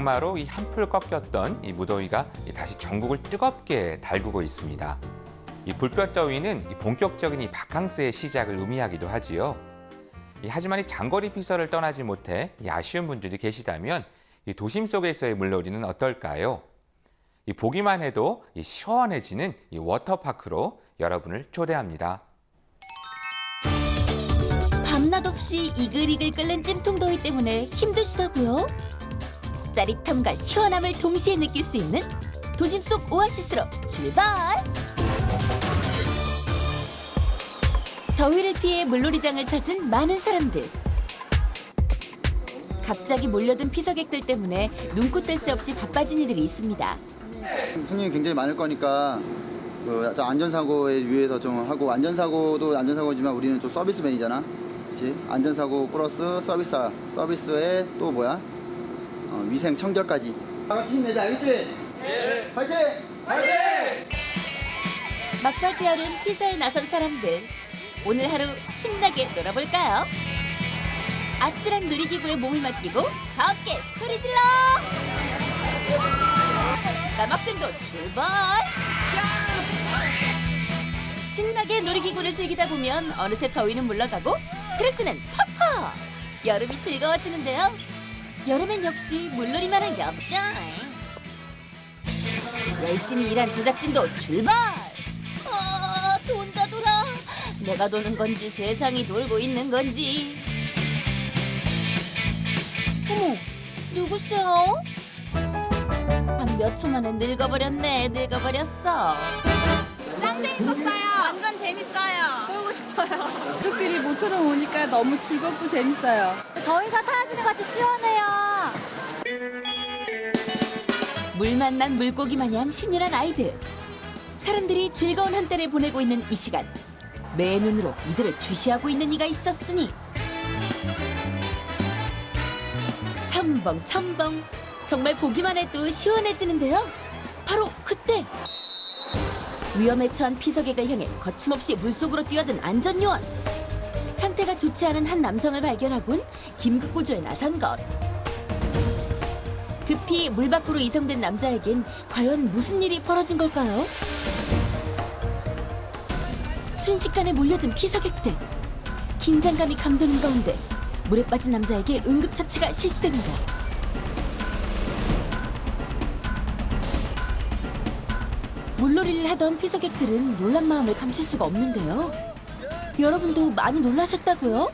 장마로 이 한풀 꺾였던 이 무더위가 이 다시 전국을 뜨겁게 달구고 있습니다. 이 불볕 더위는 이 본격적인 이 바캉스의 시작을 의미하기도 하지요. 이 하지만 이 장거리 피서를 떠나지 못해 이 아쉬운 분들이 계시다면 이 도심 속에서의 물놀이는 어떨까요? 이 보기만 해도 이 시원해지는 이 워터파크로 여러분을 초대합니다. 밤낮 없이 이글이글 끓는 찜통 더위 때문에 힘드시다고요? 짜릿함과 시원함을 동시에 느낄 수 있는 도심 속 오아시스로 출발! 더위를 피해 물놀이장을 찾은 많은 사람들. 갑자기 몰려든 피서객들 때문에 눈코 뗄 새 없이 바빠진 이들이 있습니다. 손님이 굉장히 많을 거니까 그 안전사고에 유의해서 좀 하고 안전사고도 안전사고지만 우리는 좀 서비스맨이잖아. 그렇지? 안전사고 플러스 서비스 서비스에 또 뭐야? 어, 위생 청결까지. 다 같이 힘내자, 알겠지? 네. 파이팅! 막바지 여름 피서에 나선 사람들 오늘 하루 신나게 놀아볼까요? 아찔한 놀이기구에 몸을 맡기고 다 함께 소리 질러! 남학생도 출발! 신나게 놀이기구를 즐기다 보면 어느새 더위는 물러가고 스트레스는 팍팍! 여름이 즐거워지는데요. 여름엔 역시 물놀이만 한 게 없죠. 열심히 일한 제작진도 출발! 아, 돈다 돌아. 내가 도는 건지 세상이 돌고 있는 건지. 어머, 누구세요? 한 몇 초 만에 늙어버렸네, 늙어버렸어. 짱 재밌었어요. 완전 재밌어요. 보고 싶어요. 가족끼리 모처럼 오니까 너무 즐겁고 재밌어요. 더위가 사라지는 것 같이 시원해요. 물 만난 물고기 마냥 신이란 아이들. 사람들이 즐거운 한때를 보내고 있는 이 시간. 매 눈으로 이들을 주시하고 있는 이가 있었으니. 첨벙 첨벙. 정말 보기만 해도 시원해지는데요. 바로 그때. 위험에 처한 피서객을 향해 거침없이 물속으로 뛰어든 안전요원. 상태가 좋지 않은 한 남성을 발견하곤 긴급 구조에 나선 것. 급히 물 밖으로 이송된 남자에겐 과연 무슨 일이 벌어진 걸까요? 순식간에 몰려든 피서객들. 긴장감이 감도는 가운데 물에 빠진 남자에게 응급처치가 실시됩니다. 물놀이를 하던 피서객들은 놀란 마음을 감출 수가 없는데요. 여러분도 많이 놀라셨다고요?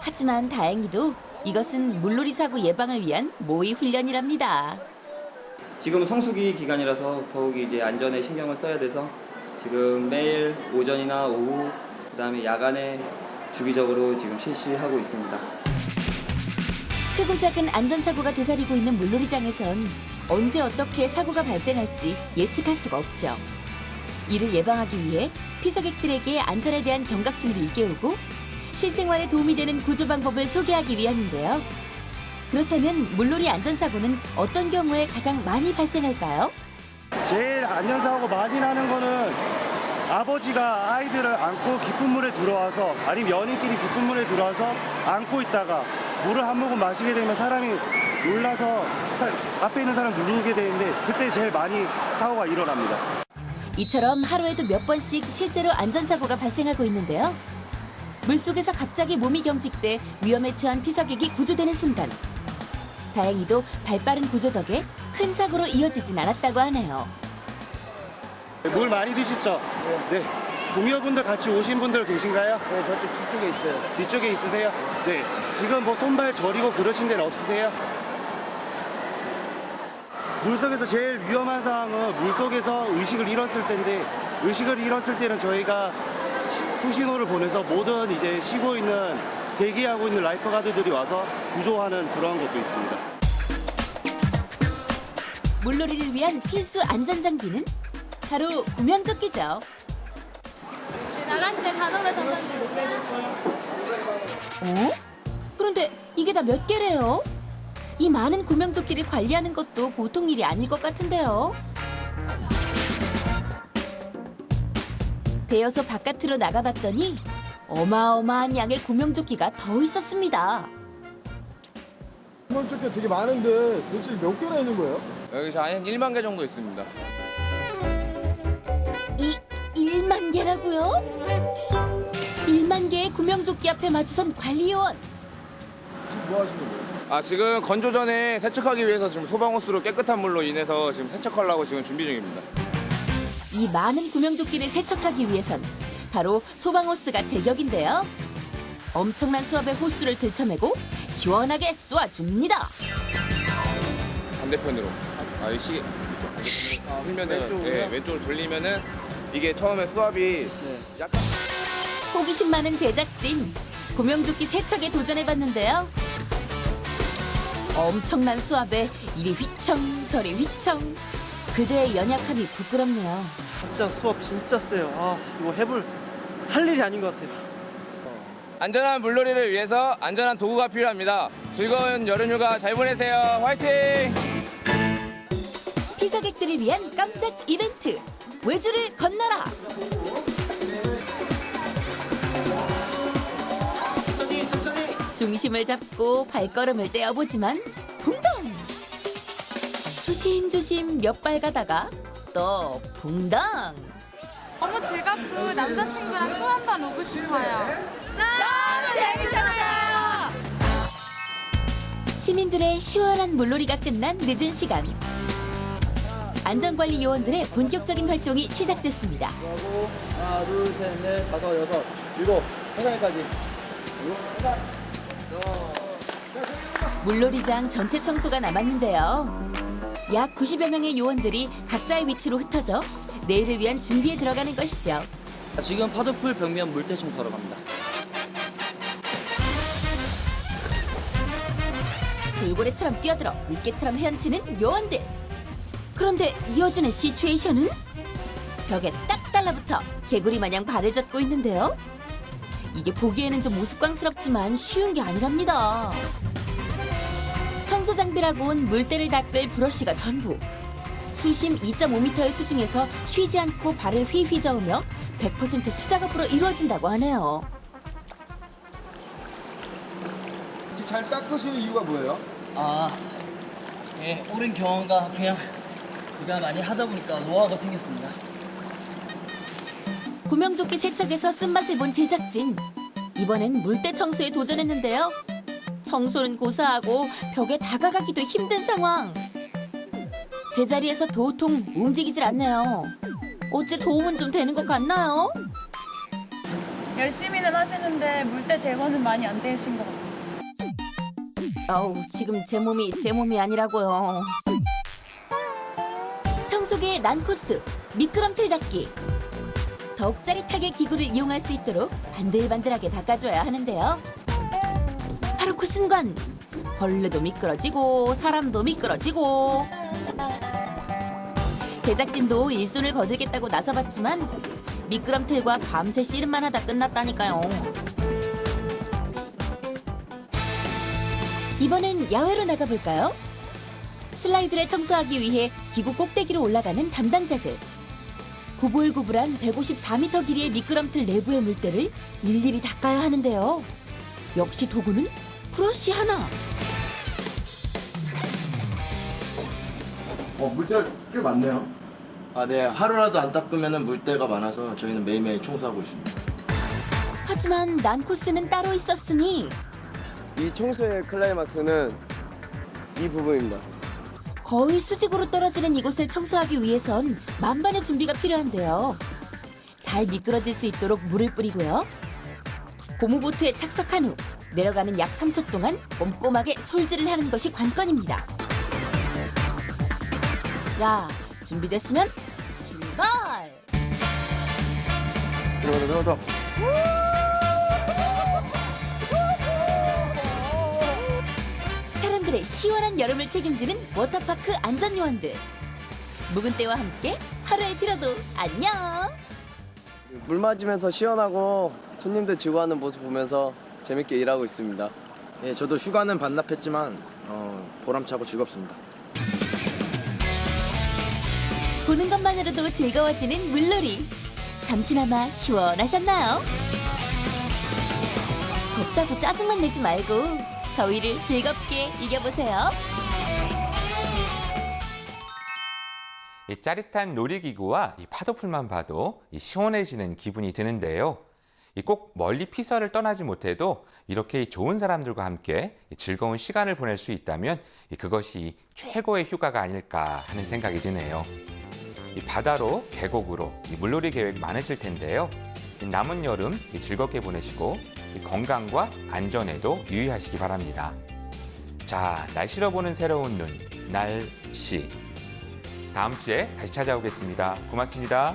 하지만 다행히도 이것은 물놀이 사고 예방을 위한 모의 훈련이랍니다. 지금 성수기 기간이라서 더욱이 이제 안전에 신경을 써야 돼서 지금 매일 오전이나 오후 그다음에 야간에 주기적으로 지금 실시하고 있습니다. 작은 안전사고가 도사리고 있는 물놀이장에선 언제 어떻게 사고가 발생할지 예측할 수가 없죠. 이를 예방하기 위해 피서객들에게 안전에 대한 경각심을 일깨우고 실생활에 도움이 되는 구조 방법을 소개하기 위함인데요. 그렇다면 물놀이 안전사고는 어떤 경우에 가장 많이 발생할까요? 제일 안전사고 많이 나는 거는 아버지가 아이들을 안고 깊은 물에 들어와서 아니면 연인끼리 깊은 물에 들어와서 안고 있다가 물을 한 모금 마시게 되면 사람이 놀라서 사- 앞에 있는 사람 누르게 되는데 그때 제일 많이 사고가 일어납니다. 이처럼 하루에도 몇 번씩 실제로 안전사고가 발생하고 있는데요. 물속에서 갑자기 몸이 경직돼 위험에 처한 피서객이 구조되는 순간. 다행히도 발빠른 구조 덕에 큰 사고로 이어지진 않았다고 하네요. 물 많이 드시죠? 네. 동료분들 같이 오신 분들 계신가요? 네, 저쪽 뒤쪽에 있어요. 뒤쪽에 있으세요? 네. 지금 뭐 손발 저리고 그러신 데는 없으세요? 물속에서 제일 위험한 상황은 물속에서 의식을 잃었을 때인데 의식을 잃었을 때는 저희가 시- 수신호를 보내서 모든 이제 쉬고 있는 대기하고 있는 라이프가드들이 와서 구조하는 그런 것도 있습니다. 물놀이를 위한 필수 안전 장비는 바로 구명조끼죠. 나갔을 때 자동으로 전선돼. 어? 그런데 이게 다 몇 개래요? 이 많은 구명조끼를 관리하는 것도 보통 일이 아닐 것 같은데요. 대여소 바깥으로 나가봤더니 어마어마한 양의 구명조끼가 더 있었습니다. 기본적게 되게 많은데 도대체 몇 개나 있는 거예요? 여기 한 1만 개 정도 있습니다. 이 1만 개라고요? 1만 개의 구명조끼 앞에 마주선 관리요원. 지금 뭐 하시는 거예요? 아 지금 건조 전에 세척하기 위해서 지금 소방호스로 깨끗한 물로 인해서 지금 세척하려고 지금 준비 중입니다. 이 많은 구명조끼를 세척하기 위해선 바로 소방호스가 제격인데요. 엄청난 수압의 호스를 들쳐매고 시원하게 쏘아줍니다. 반대편으로. 아, 이 시계. 아, 왼쪽으로? 네, 왼쪽으로 돌리면은 이게 처음에 수압이 약간 호기심 많은 제작진 구명조끼 세척에 도전해봤는데요. 엄청난 수압에 이리 휘청 저리 휘청 그대의 연약함이 부끄럽네요. 진짜 수업 진짜 세요. 아 이거 해볼 할 일이 아닌 것 같아요. 안전한 물놀이를 위해서 안전한 도구가 필요합니다. 즐거운 여름휴가 잘 보내세요. 화이팅! 피서객들을 위한 깜짝 이벤트 외주를 건너라 천천히 천천히. 중심을 잡고 발걸음을 떼어보지만 붕덩 조심조심 몇 발 가다가 또 붕덩 너무 즐겁고 남자친구랑 또 한 번 오고 싶어요. 너무 재밌었어요. 시민들의 시원한 물놀이가 끝난 늦은 시간 안전관리 요원들의 본격적인 활동이 시작됐습니다 하고 하나, 둘, 셋, 넷, 다섯, 여섯, 일곱, 하나. 물놀이장 전체 청소가 남았는데요. 약 90여 명의 요원들이 각자의 위치로 흩어져 내일을 위한 준비에 들어가는 것이죠. 지금 파도풀 벽면 물때 청소하러 갑니다. 돌고래처럼 뛰어들어 물개처럼 헤엄치는 요원들. 그런데 이어지는 시츄에이션은 벽에 딱 달라붙어 개구리 마냥 발을 젓고 있는데요. 이게 보기에는 좀 우스꽝스럽지만 쉬운 게 아니랍니다. 청소 장비라곤 물때를 닦을 브러쉬가 전부. 수심 2.5m의 수중에서 쉬지 않고 발을 휘휘 저으며 100% 수작업으로 이루어진다고 하네요. 잘 닦으시는 이유가 뭐예요? 아, 예, 오랜 경험과 그냥 제가 많이 하다 보니까 노하우가 생겼습니다. 구명조끼 세척에서 쓴맛을 본 제작진. 이번엔 물때 청소에 도전했는데요. 청소는 고사하고 벽에 다가가기도 힘든 상황. 제자리에서 도통 움직이질 않네요. 어째 도움은 좀 되는 것 같나요? 열심히는 하시는데 물때 제거는 많이 안 되신 것 같아요. 어우, 지금 제 몸이 제 몸이 아니라고요. 청소기의 난 코스, 미끄럼틀 닦기. 더욱 짜릿하게 기구를 이용할 수 있도록 반들반들하게 닦아줘야 하는데요. 순간 벌레도 미끄러지고 사람도 미끄러지고 제작진도 일손을 거두겠다고 나서봤지만 미끄럼틀과 밤새 씨름만 하다 끝났다니까요. 이번엔 야외로 나가볼까요? 슬라이드를 청소하기 위해 기구 꼭대기로 올라가는 담당자들. 구불구불한 154m 길이의 미끄럼틀 내부의 물때를 일일이 닦아야 하는데요. 역시 도구는 브러쉬 하나. 어, 물때가 꽤 많네요. 아, 네. 하루라도 안 닦으면 물때가 많아서 저희는 매일매일 청소하고 있습니다. 하지만 난 코스는 따로 있었으니 이 청소의 클라이막스는 이 부분입니다. 거의 수직으로 떨어지는 이곳을 청소하기 위해선 만반의 준비가 필요한데요. 잘 미끄러질 수 있도록 물을 뿌리고요. 고무보트에 착석한 후 내려가는 약 3초 동안 꼼꼼하게 솔질을 하는 것이 관건입니다. 자, 준비됐으면 출발! 들어가자, 들어가자. 사람들의 시원한 여름을 책임지는 워터파크 안전요원들. 묵은 때와 함께 하루에 들어도 안녕! 물 맞으면서 시원하고 손님들 즐거워하는 모습 보면서 재밌게 일하고 있습니다. 예, 저도 휴가는 반납했지만 어, 보람차고 즐겁습니다. 보는 것만으로도 즐거워지는 물놀이. 잠시나마 시원하셨나요? 덥다고 짜증만 내지 말고 더위를 즐겁게 이겨보세요. 이 짜릿한 놀이기구와 이 파도풀만 봐도 이 시원해지는 기분이 드는데요. 이꼭 멀리 피서를 떠나지 못해도 이렇게 이 좋은 사람들과 함께 이 즐거운 시간을 보낼 수 있다면 이 그것이 최고의 휴가가 아닐까 하는 생각이 드네요. 이 바다로 계곡으로 이 물놀이 계획 많으실 텐데요. 이 남은 여름 이 즐겁게 보내시고 이 건강과 안전에도 유의하시기 바랍니다. 자, 날씨로 보는 새로운 눈, 날씨. 다음 주에 다시 찾아오겠습니다. 고맙습니다.